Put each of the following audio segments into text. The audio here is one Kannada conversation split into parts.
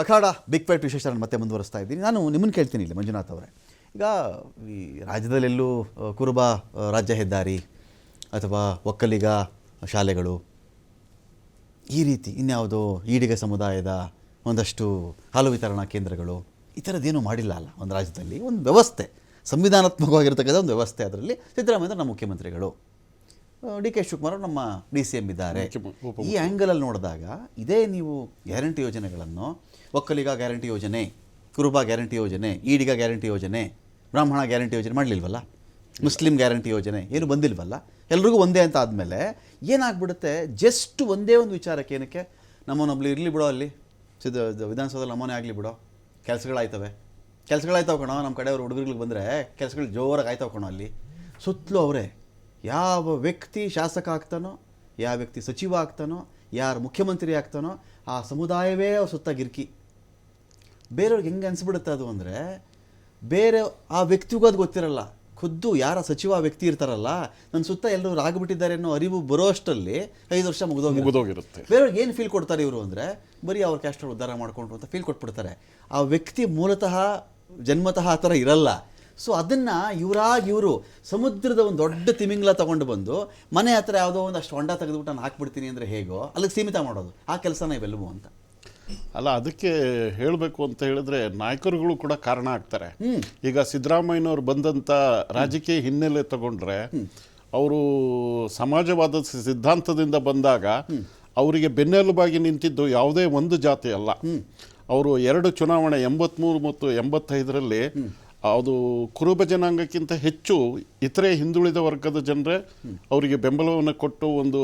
ಅಖಾಡ ಬಿಗ್ ಫೈಟ್ ವಿಶೇಷ ನಾನು ಮತ್ತೆ ಮುಂದುವರಿಸ್ತಾ ಇದ್ದೀನಿ. ನಾನು ನಿಮ್ಮನ್ನು ಕೇಳ್ತೀನಿ ಇಲ್ಲಿ, ಮಂಜುನಾಥ್ ಅವರೇ. ಈಗ ಈ ರಾಜ್ಯದಲ್ಲೆಲ್ಲೂ ಕುರುಬ ರಾಜ್ಯ ಹೆದ್ದಾರಿ ಅಥವಾ ಒಕ್ಕಲಿಗ ಶಾಲೆಗಳು ಈ ರೀತಿ ಇನ್ಯಾವುದೋ ಈಡಿಗ ಸಮುದಾಯದ ಒಂದಷ್ಟು ಹಾಲು ವಿತರಣಾ ಕೇಂದ್ರಗಳು ಈ ಥರದ್ದೇನು ಮಾಡಿಲ್ಲ ಅಲ್ಲ ಒಂದು ರಾಜ್ಯದಲ್ಲಿ. ಒಂದು ವ್ಯವಸ್ಥೆ, ಸಂವಿಧಾನಾತ್ಮಕವಾಗಿರ್ತಕ್ಕಂಥ ಒಂದು ವ್ಯವಸ್ಥೆ ಅದರಲ್ಲಿ. ಸಿದ್ದರಾಮಯ್ಯ ನಮ್ಮ ಮುಖ್ಯಮಂತ್ರಿಗಳು. ಡಿ ಕೆ ಶಿವಕುಮಾರ್ ನಮ್ಮ ಡಿ ಸಿ ಎಂ ಇದ್ದಾರೆ. ಈ ಆ್ಯಂಗಲಲ್ಲಿ ನೋಡಿದಾಗ ಇದೇ ನೀವು ಗ್ಯಾರಂಟಿ ಯೋಜನೆಗಳನ್ನು ಒಕ್ಕಲಿಗ ಗ್ಯಾರಂಟಿ ಯೋಜನೆ ಕುರುಬ ಗ್ಯಾರಂಟಿ ಯೋಜನೆ ಈಡಿಗ ಗ್ಯಾರಂಟಿ ಯೋಜನೆ ಬ್ರಾಹ್ಮಣ ಗ್ಯಾರಂಟಿ ಯೋಜನೆ ಮಾಡಲಿಲ್ವಲ್ಲ? ಮುಸ್ಲಿಂ ಗ್ಯಾರಂಟಿ ಯೋಜನೆ ಏನು ಬಂದಿಲ್ವಲ್ಲ? ಎಲ್ರಿಗೂ ಒಂದೇ ಅಂತ ಆದಮೇಲೆ ಏನಾಗ್ಬಿಡುತ್ತೆ? ಜಸ್ಟ್ ಒಂದೇ ಒಂದು ವಿಚಾರಕ್ಕೆ ಏನಕ್ಕೆ? ನಮ್ಮನ್ನೊಬ್ಳು ಇರಲಿ ಬಿಡೋ ಅಲ್ಲಿ. ಸಿದ್ಧ ವಿಧಾನಸೌಧದಲ್ಲಿ ನಮ್ಮನೆ ಆಗಲಿ ಬಿಡೋ. ಕೆಲಸಗಳಾಯ್ತವೆ. ಕೆಲಸಗಳಾಯ್ತವ ಕಣೋ ನಮ್ಮ ಕಡೆಯವ್ರು ಹುಡುಗರಿಗೆ ಬಂದರೆ ಕೆಲಸಗಳು ಜೋರಾಗಿ ಆಯ್ತವ ಕಣೋ ಅಲ್ಲಿ. ಸುತ್ತಲೂ ಅವರೇ. ಯಾವ ವ್ಯಕ್ತಿ ಶಾಸಕ ಆಗ್ತಾನೋ ಯಾವ ವ್ಯಕ್ತಿ ಸಚಿವ ಆಗ್ತಾನೋ ಯಾರು ಮುಖ್ಯಮಂತ್ರಿ ಆಗ್ತಾನೋ ಆ ಸಮುದಾಯವೇ ಅವ್ರ ಸುತ್ತ ಗಿರ್ಕಿ ಬೇರೆಯವ್ರಿಗೆ ಹೆಂಗೆ ಅನಿಸ್ಬಿಡುತ್ತೆ ಅದು ಅಂದರೆ ಬೇರೆ ಆ ವ್ಯಕ್ತಿಗೂ ಅದು ಗೊತ್ತಿರಲ್ಲ. ಖುದ್ದು ಯಾರ ಸಚಿವ ವ್ಯಕ್ತಿ ಇರ್ತಾರಲ್ಲ ನನ್ನ ಸುತ್ತ ಎಲ್ಲರೂ ಆಗಿಬಿಟ್ಟಿದ್ದಾರೆ ಅನ್ನೋ ಅರಿವು ಬರೋ ಅಷ್ಟರಲ್ಲಿ ಐದು ವರ್ಷ ಮುಗಿದೋಗಿ ಮುಗಿದೋಗಿರುತ್ತೆ. ಬೇರೆಯವ್ರಿಗೆ ಏನು ಫೀಲ್ ಕೊಡ್ತಾರೆ ಇವರು ಅಂದರೆ ಬರೀ ಅವ್ರ ಕ್ಯಾಸ್ಟರ್ ಉದ್ಧಾರ ಮಾಡಿಕೊಂಡ್ರು ಅಂತ ಫೀಲ್ ಕೊಟ್ಬಿಡ್ತಾರೆ. ಆ ವ್ಯಕ್ತಿ ಮೂಲತಃ ಜನ್ಮತಃ ಆ ಥರ ಇರಲ್ಲ. ಸೊ ಅದನ್ನು ಇವರಾಗಿ ಇವರು ಸಮುದ್ರದ ಒಂದು ದೊಡ್ಡ ತಿಮಿಂಗ್ಲ ತಗೊಂಡು ಬಂದು ಮನೆ ಹತ್ರ ಯಾವುದೋ ಒಂದು ಅಷ್ಟು ಹೊಂಡ ತೆಗೆದುಬಿಟ್ಟು ನಾನು ಹಾಕ್ಬಿಡ್ತೀನಿ ಅಂದರೆ ಹೇಗೋ ಅಲ್ಲಿಗೆ ಸೀಮಿತ ಮಾಡೋದು. ಆ ಕೆಲಸನ ಇವೆಲ್ಲವೂ ಅಂತ. ಅಲ್ಲ ಅದಕ್ಕೆ ಹೇಳಬೇಕು ಅಂತ ಹೇಳಿದ್ರೆ ನಾಯಕರುಗಳು ಕೂಡ ಕಾರಣ ಆಗ್ತಾರೆ. ಈಗ ಸಿದ್ದರಾಮಯ್ಯನವ್ರು ಬಂದಂಥ ರಾಜಕೀಯ ಹಿನ್ನೆಲೆ ತಗೊಂಡ್ರೆ ಅವರು ಸಮಾಜವಾದ ಸಿದ್ಧಾಂತದಿಂದ ಬಂದಾಗ ಅವರಿಗೆ ಬೆನ್ನೆಲುಬಾಗಿ ನಿಂತಿದ್ದು ಯಾವುದೇ ಒಂದು ಜಾತಿ ಅಲ್ಲ. ಅವರು ಎರಡು ಚುನಾವಣೆ ಎಂಬತ್ಮೂರು ಮತ್ತು ಎಂಬತ್ತೈದರಲ್ಲಿ ಅದು ಕುರುಬ ಜನಾಂಗಕ್ಕಿಂತ ಹೆಚ್ಚು ಇತರೆ ಹಿಂದುಳಿದ ವರ್ಗದ ಜನರೇ ಅವರಿಗೆ ಬೆಂಬಲವನ್ನು ಕೊಟ್ಟು ಒಂದು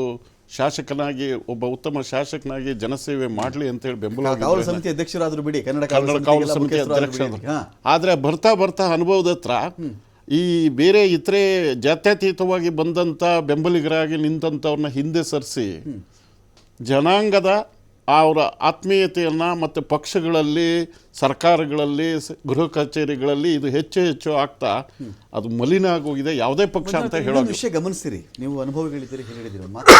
ಶಾಸಕನಾಗಿ ಒಬ್ಬ ಉತ್ತಮ ಶಾಸಕನಾಗಿ ಜನಸೇವೆ ಮಾಡಲಿ ಅಂತ ಹೇಳಿ ಬೆಂಬಲ ಸಮಿತಿ ಅಧ್ಯಕ್ಷರಾದ್ರು ಬಿಡಿ ಕನ್ನಡ ಕಾವಲು ಸಮಿತಿ ಆದ್ರೆ ಬರ್ತಾ ಬರ್ತಾ ಅನುಭವದ ಹತ್ರ ಈ ಬೇರೆ ಇತರೆ ಜಾತ್ಯತೀತವಾಗಿ ಬಂದಂಥ ಬೆಂಬಲಿಗರಾಗಿ ನಿಂತಂಥವ್ರನ್ನ ಹಿಂದೆ ಸರಿಸಿ ಜನಾಂಗದ ಅವರ ಆತ್ಮೀಯತೆಯನ್ನ ಮತ್ತು ಪಕ್ಷಗಳಲ್ಲಿ ಸರ್ಕಾರಗಳಲ್ಲಿ ಗೃಹ ಕಚೇರಿಗಳಲ್ಲಿ ಇದು ಹೆಚ್ಚು ಹೆಚ್ಚು ಆಗ್ತಾ ಅದು ಮಲಿನ ಆಗೋಗಿದೆ. ಯಾವುದೇ ಪಕ್ಷ ಅಂತ ಹೇಳೋ ವಿಷಯ ಗಮನಿಸಿರಿ ನೀವು ಅನುಭವಿಗಳಿದ್ದೀರಿ ಮಾತು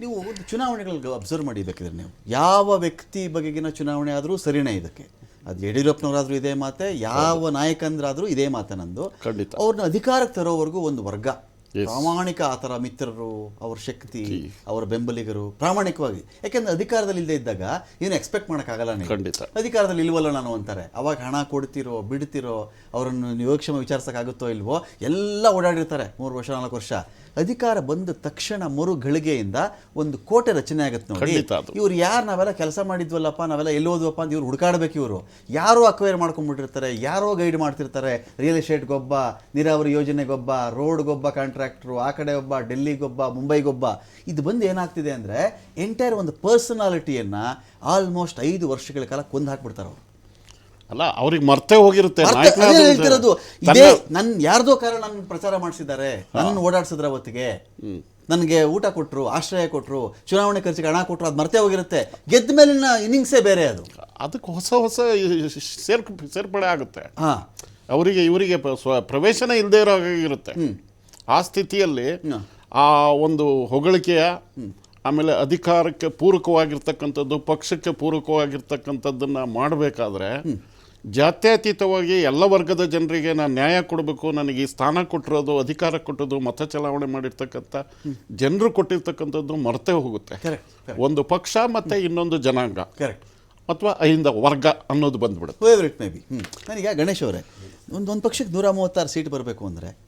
ನೀವು ಒಂದು ಚುನಾವಣೆಗಳಿಗೆ ಅಬ್ಸರ್ವ್ ಮಾಡಿ ನೀವು. ಯಾವ ವ್ಯಕ್ತಿ ಬಗೆಗಿನ ಚುನಾವಣೆ ಆದರೂ ಸರಿನೇ ಇದಕ್ಕೆ. ಅದು ಯಡಿಯೂರಪ್ಪನವರಾದರೂ ಇದೇ ಮಾತೆ ಯಾವ ನಾಯಕಂದ್ರಾದರೂ ಇದೇ ಮಾತೆ ನಂದು. ಖಂಡಿತ. ಅವ್ರನ್ನ ಅಧಿಕಾರಕ್ಕೆ ತರೋವರೆಗೂ ಒಂದು ವರ್ಗ. ಪ್ರಾಮಾಣಿಕ ಆ ಥರ ಮಿತ್ರರು ಅವ್ರ ಶಕ್ತಿ ಅವರ ಬೆಂಬಲಿಗರು ಪ್ರಾಮಾಣಿಕವಾಗಿ. ಯಾಕೆಂದ್ರೆ ಅಧಿಕಾರದಲ್ಲಿ ಇಲ್ಲದೆ ಇದ್ದಾಗ ಏನು ಎಕ್ಸ್ಪೆಕ್ಟ್ ಮಾಡೋಕ್ಕಾಗಲ್ಲ ನೀವು. ಖಂಡಿತ. ಅಧಿಕಾರದಲ್ಲಿ ಇಲ್ವಲ್ಲ ನಾನು ಅಂತಾರೆ. ಅವಾಗ ಹಣ ಕೊಡ್ತಿರೋ ಬಿಡ್ತಿರೋ ಅವರನ್ನು ಯೋಗಕ್ಷೇಮ ವಿಚಾರಿಸೋಕ್ಕಾಗುತ್ತೋ ಇಲ್ವೋ ಎಲ್ಲ ಓಡಾಡಿರ್ತಾರೆ ಮೂರು ವರ್ಷ ನಾಲ್ಕು ವರ್ಷ. ಅಧಿಕಾರ ಬಂದ ತಕ್ಷಣ ಮರು ಗಳಿಗೆಯಿಂದ ಒಂದು ಕೋಟೆ ರಚನೆ ಆಗುತ್ತೆ ನೋಡಿ. ಇವ್ರು ಯಾರು ನಾವೆಲ್ಲ ಕೆಲಸ ಮಾಡಿದ್ವಲ್ಲಪ್ಪ ನಾವೆಲ್ಲ ಎಲ್ಲಿ ಹೋದ್ವಪ್ಪ ಅಂತ ಇವ್ರು ಹುಡುಕಾಡ್ಬೇಕು ಇವರು. ಯಾರೋ ಅಕ್ವೈರ್ ಮಾಡ್ಕೊಂಡ್ಬಿಟ್ಟಿರ್ತಾರೆ ಯಾರೋ ಗೈಡ್ ಮಾಡ್ತಿರ್ತಾರೆ. ರಿಯಲ್ ಎಸ್ಟೇಟ್ ಗೊಬ್ಬ ನೀರಾವರಿ ಯೋಜನೆ ಗೊಬ್ಬ ರೋಡ್ ಗೊಬ್ಬ ಕಾಂಟ್ರಾಕ್ಟ್ರು ಆ ಕಡೆ ಒಬ್ಬ ಡೆಲ್ಲಿಗೊಬ್ಬ ಮುಂಬೈಗೊಬ್ಬ ಇದು ಬಂದು ಏನಾಗ್ತಿದೆ ಅಂದರೆ ಎಂಟೈರ್ ಒಂದು ಪರ್ಸನಾಲಿಟಿಯನ್ನು ಆಲ್ಮೋಸ್ಟ್ ಐದು ವರ್ಷಗಳ ಕಾಲ ಕೊಂದು ಹಾಕ್ಬಿಡ್ತಾರೆ ಅವರು. ಅಲ್ಲ ಅವ್ರಿಗೆ ಮರ್ತೆ ಹೋಗಿರುತ್ತೆ ನನ್ನ ಹೇಳ್ತಿರೋದು ತನ್ನ- ಇದೇ ನನ್ ಯಾರ್ದೋ ಕಾರಣ ನನ್ನ ಪ್ರಚಾರ ಮಾಡಿಸಿದ್ದಾರೆ ನನ್ನ ಓಡಾಡ್ಸಿದ್ರ ಅವತ್ತಿಗೆ. ನನಗೆ ಊಟ ಕೊಟ್ರು ಆಶ್ರಯ ಕೊಟ್ರು ಚುನಾವಣೆ ಖರ್ಚಿಗೆ ಹಣ ಕೊಟ್ಟರು ಅದು ಮರ್ತೆ ಹೋಗಿರುತ್ತೆ. ಗೆದ್ದ ಮೇಲಿನ ಇನ್ನಿಂಗ್ಸೇ ಬೇರೆ ಅದು. ಅದಕ್ಕೆ ಹೊಸ ಹೊಸ ಸೇರ್ ಸೇರ್ಪಡೆ ಆಗುತ್ತೆ. ಹಾಂ. ಅವರಿಗೆ ಇವರಿಗೆ ಪ್ರವೇಶನ ಇಲ್ಲದೆ ಇರೋ ಇರುತ್ತೆ. ಆ ಸ್ಥಿತಿಯಲ್ಲಿ. ಆ ಒಂದು ಹೊಗಳಿಕೆಯ ಆಮೇಲೆ ಅಧಿಕಾರಕ್ಕೆ ಪೂರಕವಾಗಿರ್ತಕ್ಕಂಥದ್ದು ಪಕ್ಷಕ್ಕೆ ಪೂರಕವಾಗಿರ್ತಕ್ಕಂಥದ್ದನ್ನು ಮಾಡಬೇಕಾದ್ರೆ ಜಾತ್ಯತೀತವಾಗಿ ಎಲ್ಲ ವರ್ಗದ ಜನರಿಗೆ ನಾನು ನ್ಯಾಯ ಕೊಡಬೇಕು ನನಗೆ ಈ ಸ್ಥಾನ ಕೊಟ್ಟಿರೋದು ಅಧಿಕಾರ ಕೊಟ್ಟದ್ದು ಮತ ಚಲಾವಣೆ ಮಾಡಿರ್ತಕ್ಕಂಥ ಜನರು ಕೊಟ್ಟಿರ್ತಕ್ಕಂಥದ್ದು ಮರೆತೇ ಹೋಗುತ್ತೆ. ಒಂದು ಪಕ್ಷ ಮತ್ತು ಇನ್ನೊಂದು ಜನಾಂಗ. ಅಥವಾ ಅಹಿಂದ ವರ್ಗ ಅನ್ನೋದು ಬಂದ್ಬಿಡುತ್ತೆ. ಮೇ ಬಿ ನನಗೆ ಗಣೇಶ್ ಅವರೇ. ಒಂದು ಒಂದು ಪಕ್ಷಕ್ಕೆ ನೂರ ಮೂವತ್ತಾರು ಸೀಟ್ ಬರಬೇಕು ಅಂದರೆ